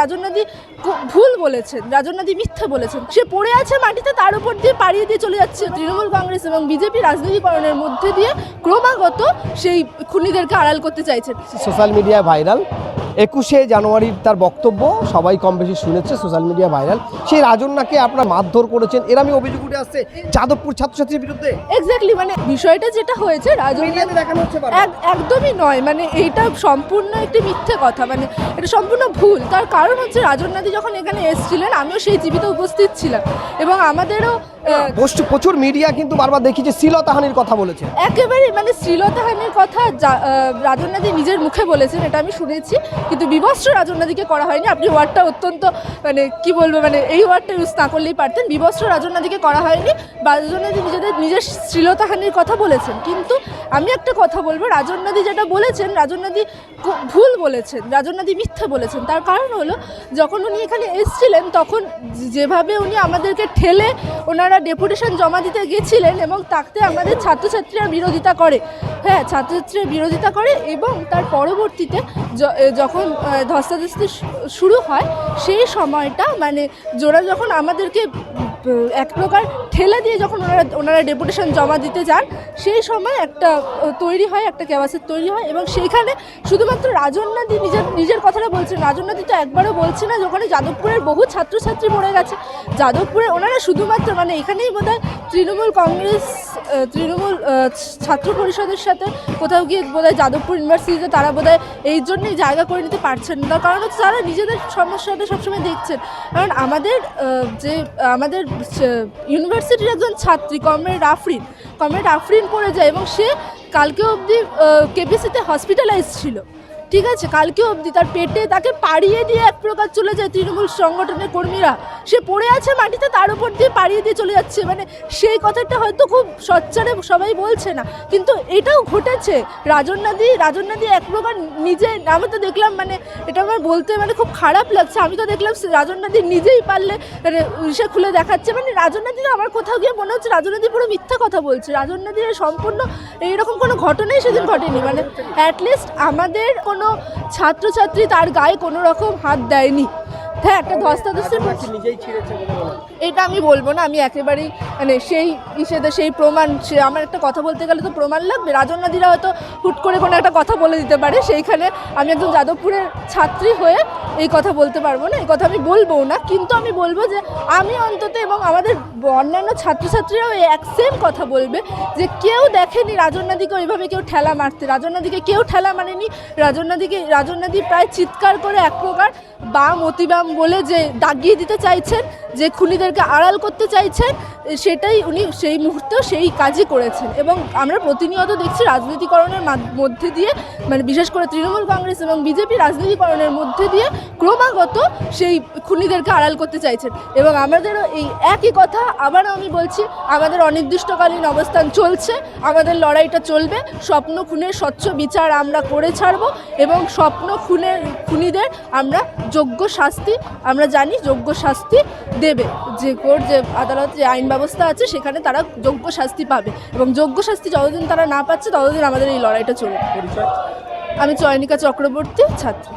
রাজনদী ভুল বলেছেন মিথ্যা বলেছেন। সে পড়ে আছে মাটিতে তার উপর দিয়ে পাড়িয়ে দিয়ে চলে যাচ্ছে তৃণমূল কংগ্রেস এবং বিজেপি রাজনীতিকরণের মধ্যে দিয়ে ক্রমাগত সেই খুনিদেরকে আড়াল করতে চাইছেন। Social media viral. একুশে জানুয়ারির তার বক্তব্য সবাই কম বেশি শুনেছে সোশ্যাল মিডিয়া ভাইরাল। সেই রাজন্যাকে আপনারা মারধর করেছেন। এর আমি অভিযোগ উঠে আসছে যাদবপুর ছাত্রছাত্রীর বিরুদ্ধে। এক্স্যাক্টলি মানে বিষয়টা যেটা হয়েছে দেখানো হচ্ছে একদমই নয় মানে এইটা সম্পূর্ণ একটি মিথ্যে কথা মানে এটা সম্পূর্ণ ভুল। তার কারণ হচ্ছে রাজনাদি যখন এখানে এসেছিলেন আমিও সেই জীবিত উপস্থিত ছিলাম। এবং আমাদেরও প্রচুর- প্রচুর মিডিয়া কিন্তু বারবার দেখি যে শ্লীলতাহানির কথা বলেছে। একেবারে মানে শ্লীলতাহানির কথা রাজনাদি নিজের মুখে বলেছেন এটা আমি শুনেছি। কিন্তু বিবস্ত্র রাজনাদিকে করা হয়নি। আপনি ওয়ার্ডটা অত্যন্ত মানে কি বলব মানে এই ওয়ার্ডটা ইউজ না করলেই পারতেন। বিবস্ত্র রাজনাদিকে করা হয়নি। রাজনাদি নিজেদের নিজের শ্লীলতাহানির কথা বলেছেন। কিন্তু আমি একটা কথা বলব রাজনাদি যেটা বলেছেন রাজনাদি ভুল বলেছেন রাজনাদি মিথ্যে বলেছেন। তার কারণ হলো যখন উনি এখানে এসেছিলেন তখন যেভাবে উনি আমাদেরকে ঠেলে ওনারা ডেপুটেশন জমা দিতে গেছিলেন এবং তাতে আমাদের ছাত্রছাত্রীরা বিরোধিতা করে। হ্যাঁ ছাত্রছাত্রীরা বিরোধিতা করে এবং তার পরবর্তীতে য- এ, যখন ধস্তাধস্তি শুরু হয়, সেই সময়টা মানে জোরা যখন আমাদেরকে এক প্রকার ঠেলা দিয়ে যখন ওনারা ওনারা ডেপুটেশন জমা দিতে যান, সেই সময় একটা তৈরি হয়, একটা ক্যাবাসের তৈরি হয় এবং সেইখানে শুধুমাত্র রাজন্যাদি নিজের নিজের কথাটা বলছেন রাজন্যাদি তো একবারও বলছে না যে ওখানে যাদবপুরের বহু ছাত্রছাত্রী মরে গেছে। যাদবপুরে ওনারা শুধুমাত্র মানে এখানেই বোধহয় তৃণমূল কংগ্রেস তৃণমূল ছাত্র পরিষদের সাথে কোথাও গিয়ে বোধ হয় যাদবপুর ইউনিভার্সিটিতে তারা বোধহয় এই জন্যই জায়গা করে নিতে পারছেন না। কারণ হচ্ছে তারা নিজেদের সমস্যাটা সবসময় দেখছেন। কারণ আমাদের যে আমাদের ইউনিভার্সিটির একজন ছাত্রী কমরেড আফরিন কমরেড আফরিন পড়ে যায় এবং সে কালকে অবধি কেপিসিতে হসপিটালাইজ ছিল। ঠিক আছে কালকে অবধি তার পেটে তাকে পাড়িয়ে দিয়ে এক প্রকার চলে যায় তৃণমূল সংগঠনের কর্মীরা। সে পড়ে আছে মাটিতে, তার উপর দিয়ে পাড়িয়ে দিয়ে চলে যাচ্ছে। মানে সেই কথাটা হয়তো খুব সচ্চারে সবাই বলছে না। কিন্তু এটাও ঘটেছে। রাজন্যাদি রাজন্যাদি এক প্রকার নিজে, আমি তো দেখলাম মানে এটা আমার বলতে মানে খুব খারাপ লাগছে। আমি তো দেখলাম রাজন্যাদি নিজেই পারলে মানে সে খুলে দেখাচ্ছে। মানে রাজন্যাদি আমার কোথাও গিয়ে মনে হচ্ছে রাজন্যাদি পুরো মিথ্যা কথা বলছে। রাজন্যাদির সম্পূর্ণ এইরকম কোনো ঘটনাই সেদিন ঘটেনি। মানে অ্যাটলিস্ট আমাদের কোনো ছাত্রছাত্রী তার গায়ে কোনো রকম হাত দেয়নি। হ্যাঁ একটা ধস্তা ধস্তি ছিঁড়েছে বলে মনে এটা আমি বলব না আমি একেবারেই মানে সেই ইসেতে সেই প্রমাণ সে আমার একটা কথা বলতে গেলে তো প্রমাণ লাগবে। রাজন্যাদিরা হয়তো হুট করে কোনো একটা কথা বলে দিতে পারে। সেইখানে আমি একজন যাদবপুরের ছাত্রী হয়ে এই কথা বলতে পারব না, এই কথা আমি বলব না, কিন্তু আমি বলব যে আমি অন্তত এবং আমাদের অন্যান্য ছাত্রছাত্রীরাও এক সেম কথা বলবে যে কেউ দেখেনি রাজন্যাদিকে ওইভাবে কেউ ঠেলা মারতে, রাজন্যাদিকে কেউ ঠেলা মারেনি, রাজন্যাদিকে, রাজন্যাদি প্রায় চিৎকার করে এক প্রকার বাম অতিবাম বলে যে দাগিয়ে দিতে চাইছেন, যে খুনিদেরকে আড়াল করতে চাইছেন সেটাই উনি সেই মুহূর্তেও সেই কাজই করেছেন। এবং আমরা প্রতিনিয়ত দেখছি রাজনীতিকরণের মধ্যে দিয়ে মানে বিশেষ করে তৃণমূল কংগ্রেস এবং বিজেপি রাজনীতিকরণের মধ্যে দিয়ে ক্রমাগত সেই খুনিদেরকে আড়াল করতে চাইছেন। এবং আমাদেরও এই একই কথা, আবারও আমি বলছি, আমাদের অনির্দিষ্টকালীন অবস্থান চলছে, আমাদের লড়াইটা চলবে, স্বপ্ন খুনের স্বচ্ছ বিচার আমরা করে ছাড়বো এবং স্বপ্ন খুনের, খুনিদের আমরা যোগ্য শাস্তি আমরা জানি যোগ্য শাস্তি দেবে। যে কোর্ট যে আদালত যে আইন ব্যবস্থা আছে সেখানে তারা যোগ্য শাস্তি পাবে। এবং যোগ্য শাস্তি যতদিন তারা না পাচ্ছে ততদিন আমাদের এই লড়াইটা চলবে। আমি চয়নিকা চক্রবর্তী ছাত্রী।